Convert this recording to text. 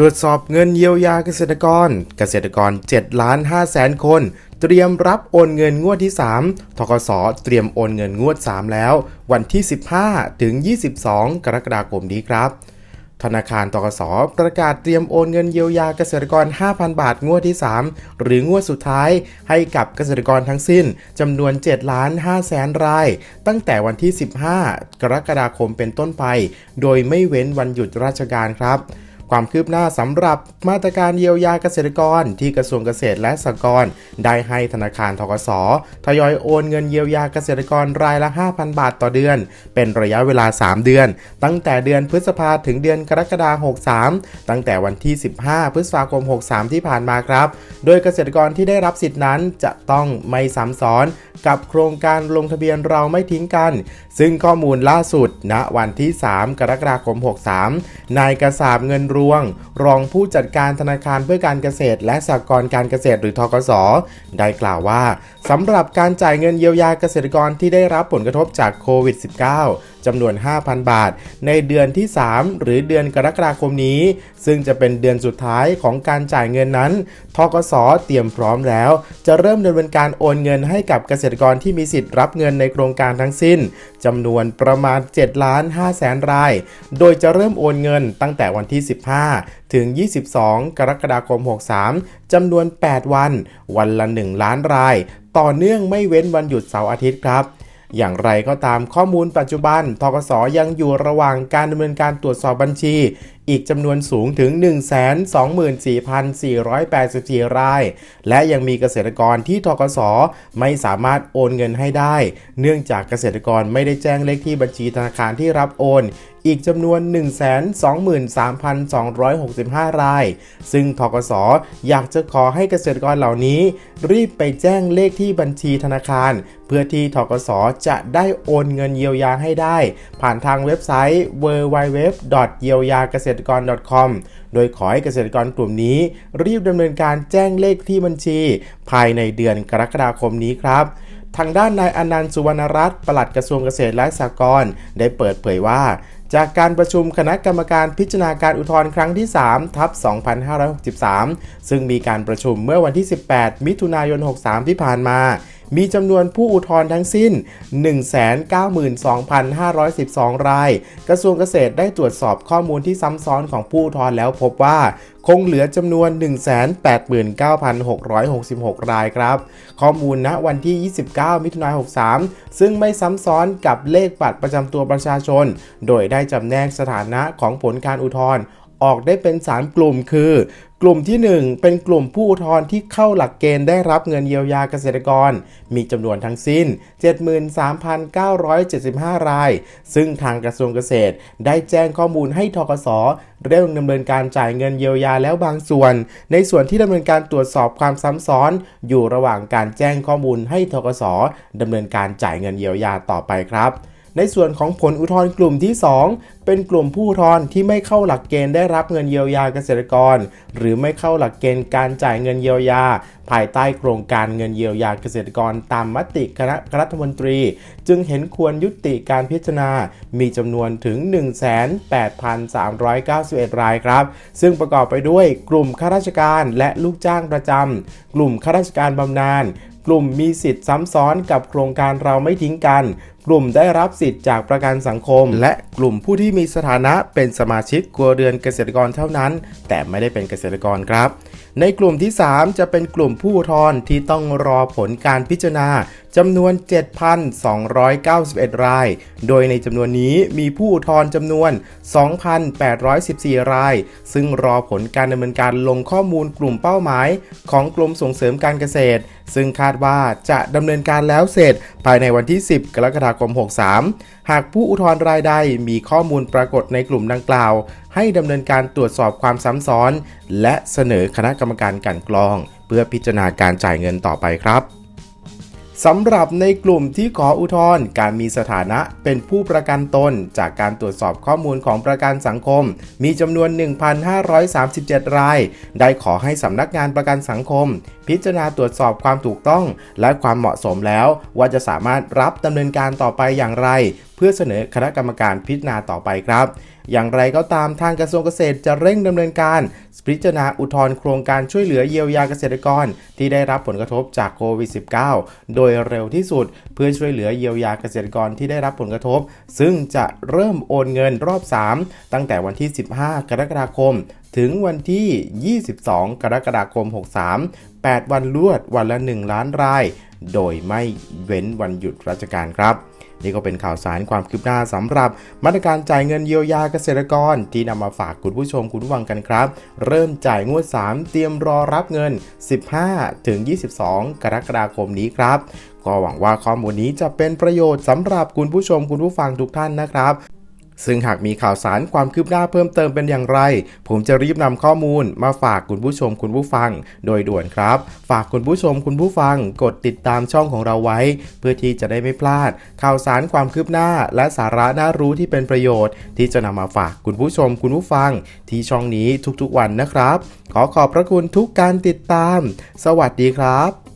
ตรวจสอบเงินเยียวยาเกษตรกร เกษตรกร7ล้าน5แสนคน เตรียมรับโอนเงินงวดที่ 3 ทกสเตรียมโอนเงินงวด 3 แล้ว วันที่ 15 ถึง 22 กรกฎาคมนี้ครับ ธนาคารตกสประกาศเตรียมโอนเงินเยียวยาเกษตรกร 5,000 บาทงวดที่ 3 หรืองวดสุดท้ายให้กับเกษตรกรทั้งสิ้นจำนวน7ล้าน5แสนราย ตั้งแต่วันที่ 15 กรกฎาคมเป็นต้นไป โดยไม่เว้นวันหยุดราชการครับ ความคืบหน้าสำหรับมาตรการเยียวยาเกษตรกร ที่กระทรวงเกษตรและสหกรณ์ได้ให้ธนาคารทกสทยอยโอนเงินเยียวยาเกษตรกรรายละ 5,000 บาทต่อเดือน เป็นระยะเวลา 3 เดือน ตั้งแต่เดือนพฤษภาถึงเดือนกรกฎาคม63 ตั้งแต่วันที่ 15 พฤษภาคม 63 ที่ผ่านมาครับ โดยเกษตรกรที่ได้รับสิทธินั้นจะต้องไม่ซ้ำซ้อนกับโครงการลงทะเบียนเราไม่ทิ้งกัน ซึ่งข้อมูลล่าสุดณวันที่ 3 กรกฎาคม 63 นายกระสาบเงินรวง รองผู้จัดการธนาคารเพื่อการเกษตร และสหกรณ์การเกษตรหรือทกส ได้กล่าวว่าสำหรับการจ่ายเงินเยียวยาเกษตรกรที่ได้รับผลกระทบจากโควิด -19 จำนวน 5,000 บาท ในเดือนที่ 3 หรือเดือนกรกฎาคมนี้ ซึ่งจะเป็นเดือนสุดท้ายของการจ่ายเงินนั้นทกสเตรียมพร้อมแล้ว จะเริ่มดำเนินการโอนเงินให้กับเกษตรกรที่มีสิทธิ์รับเงินในโครงการทั้งสิ้นจำนวนประมาณ7ล้าน5แสนราย โดยจะเริ่มโอนเงินตั้งแต่วันที่ 15 ถึง 22 กรกฎาคม 63จำนวน 8 วัน วันละ 1 ล้านราย ต่อเนื่องไม่เว้นวันหยุดเสาร์อาทิตย์ครับ อย่างไรก็ตามข้อมูลปัจจุบันทกสยังอยู่ระหว่างการดำเนินการตรวจสอบบัญชี อีกจำนวนสูงถึง 124,484 ราย และยังมีเกษตรกรที่ทกสไม่สามารถโอนเงินให้ได้ เนื่องจากเกษตรกรไม่ได้แจ้งเลขที่บัญชีธนาคารที่รับโอนอีกจำนวน 123,265 ราย ซึ่งทกสอยากจะขอให้เกษตรกรเหล่านี้ รีบไปแจ้งเลขที่บัญชีธนาคาร เพื่อที่ทกสจะได้โอนเงินเยียวยาให้ได้ ผ่านทางเว็บไซต์ www. เยียวยาเกษตรกร .com โดยขอให้เกษตรกรกลุ่มนี้ รีบดำเนินการแจ้งเลขที่บัญชี ภายในเดือนกรกฎาคมนี้ครับทางด้านนายอนันต์สุวรรณรัตน์ปลัดกระทรวงเกษตรและสหกรณ์ได้เปิดเผยว่า จากการประชุมคณะกรรมการพิจารณาการอุทธรณ์ครั้งที่ 3 ทับ 2563 ซึ่งมีการประชุมเมื่อวันที่ 18 มิถุนายน 63 ที่ผ่านมา มีจำนวนผู้อุทธรณ์ทั้งสิ้น 192,512 ราย กระทรวงเกษตรได้ตรวจสอบข้อมูลที่ซ้ำซ้อนของผู้อุทธรณ์แล้วพบว่าคงเหลือจำนวน 189,666 รายครับ ข้อมูลณวันที่ 29 มิถุนายน 63 ซึ่งไม่ซ้ำซ้อนกับเลขบัตรประจำตัวประชาชน โดยได้จำแนกสถานะของผลการอุทธรณ์ออกได้เป็น 3 กลุ่มคือ กลุ่มที่ 1 เป็นกลุ่มผู้อุทธรณ์ที่เข้าหลักเกณฑ์ได้รับเงินเยียวยาเกษตรกร มีจำนวนทั้งสิ้น 73,975 ราย ซึ่งทางกระทรวงเกษตร ได้แจ้งข้อมูลให้ทกสเริ่มดำเนินการจ่ายเงินเยียวยาแล้วบางส่วน ในส่วนที่ดำเนินการตรวจสอบความซ้ำซ้อน อยู่ระหว่างการแจ้งข้อมูลให้ทกสดำเนินการจ่ายเงินเยียวยาต่อไปครับ ในส่วนของผลอุทธรณ์กลุ่มที่ 2 เป็นกลุ่มผู้อุทธรณ์ที่ไม่เข้าหลักเกณฑ์ได้รับเงินเยียวยาเกษตรกร หรือไม่เข้าหลักเกณฑ์การจ่ายเงินเยียวยา ภายใต้โครงการเงินเยียวยาเกษตรกรตามมติคณะรัฐมนตรี จึงเห็นควรยุติการพิจารณา มีจำนวนถึง 18,391 รายครับ ซึ่งประกอบไปด้วยกลุ่มข้าราชการและลูกจ้างประจำกลุ่มข้าราชการบำนาญกลุ่มมีสิทธิ์ซ้ำซ้อนกับโครงการเราไม่ทิ้งกัน กลุ่มได้รับสิทธิ์จากประกันสังคม และกลุ่มผู้ที่มีสถานะเป็นสมาชิกครัวเรือนเกษตรกรเท่านั้น แต่ไม่ได้เป็นเกษตรกรครับ ในกลุ่มที่ 3 จะเป็นกลุ่มผู้ทธรณ์ที่ต้องรอผลการพิจารณาจำนวน 7,291 ราย โดยในจำนวนนี้มีผู้อุทธรณ์จำนวน 2,814 ราย ซึ่งรอผลการดำเนินการลงข้อมูลกลุ่มเป้าหมาย ของกรมส่งเสริมการเกษตร ซึ่งคาดว่าจะดำเนินการแล้วเสร็จภายในวันที่ 10 กรกฎาคม63 หากผู้อุทธรณ์รายใดมีข้อมูลปรากฏในกลุ่มดังกล่าว ให้ดำเนินการตรวจสอบความซ้ำซ้อน และเสนอคณะกรรมการกันกรอง เพื่อพิจารณาการจ่ายเงินต่อไปครับ สำหรับในกลุ่มที่ขออุทธรณ์การมีสถานะเป็นผู้ประกันตน จากการตรวจสอบข้อมูลของประกันสังคม มีจำนวน 1,537 ราย ได้ขอให้สำนักงานประกันสังคม พิจารณาตรวจสอบความถูกต้อง และความเหมาะสมแล้ว ว่าจะสามารถรับดำเนินการต่อไปอย่างไร เพื่อเสนอคณะกรรมการพิจารณาต่อไปครับ อย่างไรก็ตามทางกระทรวงเกษตรจะเร่งดำเนินการพิจารณาอุทธรณ์โครงการช่วยเหลือเยียวยาเกษตรกร ที่ได้รับผลกระทบจากโควิด -19 โดยเร็วที่สุด เพื่อช่วยเหลือเยียวยาเกษตรกรที่ได้รับผลกระทบ ซึ่งจะเริ่มโอนเงินรอบ 3 ตั้งแต่วันที่ 15 กรกฎาคม ถึงวันที่ 22 กรกฎาคม 63 8 วันรวดวันละ 1 ล้านราย โดยไม่เว้นวันหยุดราชการครับ นี่ก็เป็นข่าวสารความคืบหน้าสำหรับ มาตรการจ่ายเงินเยียวยาเกษตรกร ที่นำมาฝากคุณผู้ชมคุณผู้ฟังกันครับ เริ่มจ่ายงวด 3 เตรียมรอรับเงิน 15ถึง22 กรกฎาคมนี้ครับ ก็หวังว่าข้อมูลนี้จะเป็นประโยชน์สำหรับคุณผู้ชมคุณผู้ฟังทุกท่านนะครับ ซึ่งหากมีข่าวสารความคืบหน้าเพิ่มเติมเป็นอย่างไร ผมจะรีบนำข้อมูลมาฝากคุณผู้ชมคุณผู้ฟัง โดยด่วนครับ ฝากคุณผู้ชมคุณผู้ฟัง กดติดตามช่องของเราไว้ เพื่อที่จะได้ไม่พลาด ข่าวสารความคืบหน้า และสาระน่ารู้ที่เป็นประโยชน์ ที่จะนำมาฝากคุณผู้ชมคุณผู้ฟัง ที่ช่องนี้ทุกๆวันนะครับ ขอขอบพระคุณทุกการติดตาม สวัสดีครับ